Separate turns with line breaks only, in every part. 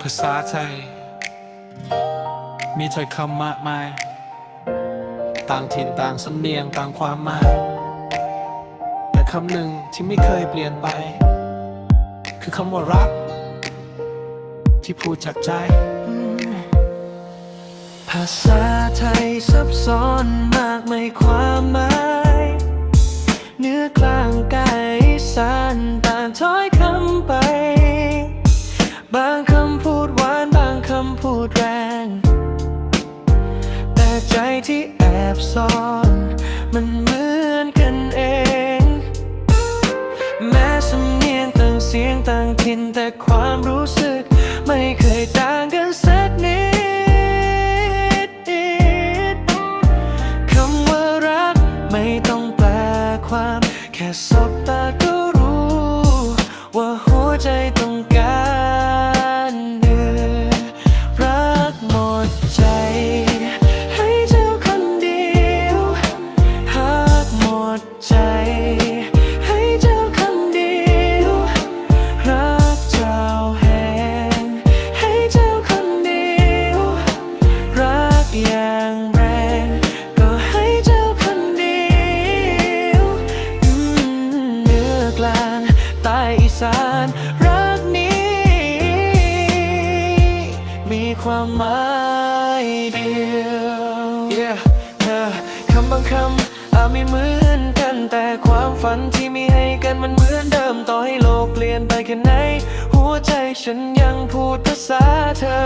ภาษาไทย มีถ้อยคำมากมาย ต่างถิ่นต่างสำเนียงต่างความหมาย แต่คำหนึ่งที่ไม่เคยเปลี่ยนไป คือคำว่ารัก ที่พูดจากใจ
ภาษาไทยซับซ้อนมากไม่ความหมาย ใจที่แอบซ่อน มันเหมือนกันเอง แม้สำเนียงต่างเสียงต่างถิ่นแต่ความรู้สึก ไม่เคยต่างกันสักนิดคำว่ารักไม่ต้องแปลความ แค่สบตาก็รู้ ว่าหัวใจ สานรักนี้ มีความหมายเดียว yeah, yeah. คำบางคำอาจไม่เหมือนกันแต่ความฝันที่มีให้กันมันเหมือนเดิมต่อให้โลกเปลี่ยนไปแค่ไหน หัวใจฉันยังพูดภาษาเธอ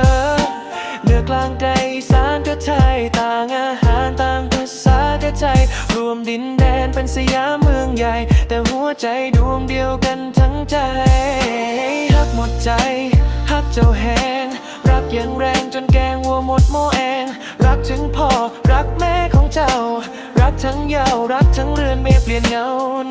เหนือกลางใจสานก็ไทยต่างอาหารต่าง ภาษาก็ไทย รวมดินแดนเป็นสยามเมืองใหญ่ แต่หัวใจดวงเดียวกันทั้งใจฮักหมดใจฮักเจ้าแหงรักอย่างแรงจนแกงวัวหมดหม้อแองรักถึงพ่อรักแม่ของเจ้า รักทั้งยาวรักทั้งเรือนไม่เปลี่ยนเงา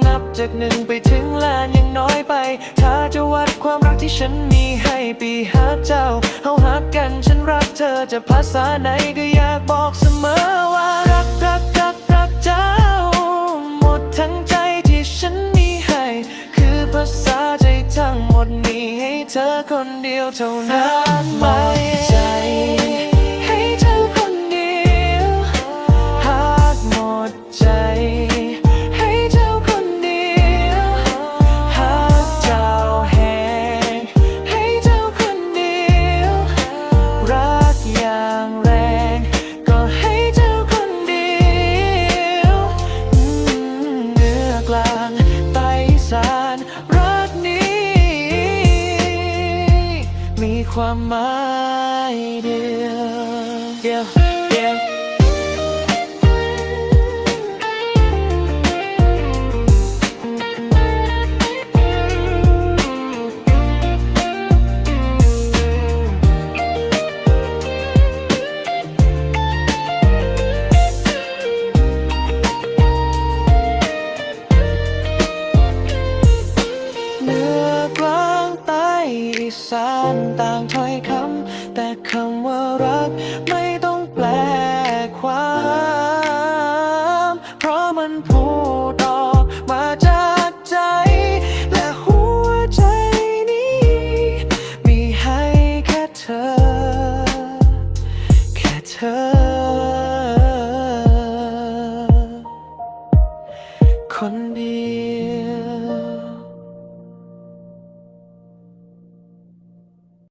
นับจากหนึ่งไปถึงล้านยังน้อยไป ถ้าจะวัดความรักที่ฉันมีให้ปีหาเจ้าเฮาหักกันฉันรักเธอจะภาษาไหนก็อยากบอกเสมอว่ารัก เธอคนเดียวเท่านั้นไหมใจให้เธอคนเดียวหากหมดใจ 喜欢，my dear，yeah。 ต่างถ้อยคำ แต่คำว่ารักไม่ต้องแปลความ เพราะมันพูดออกมาจากใจ และหัวใจนี้ มีให้แค่เธอ แค่เธอ คนเดียว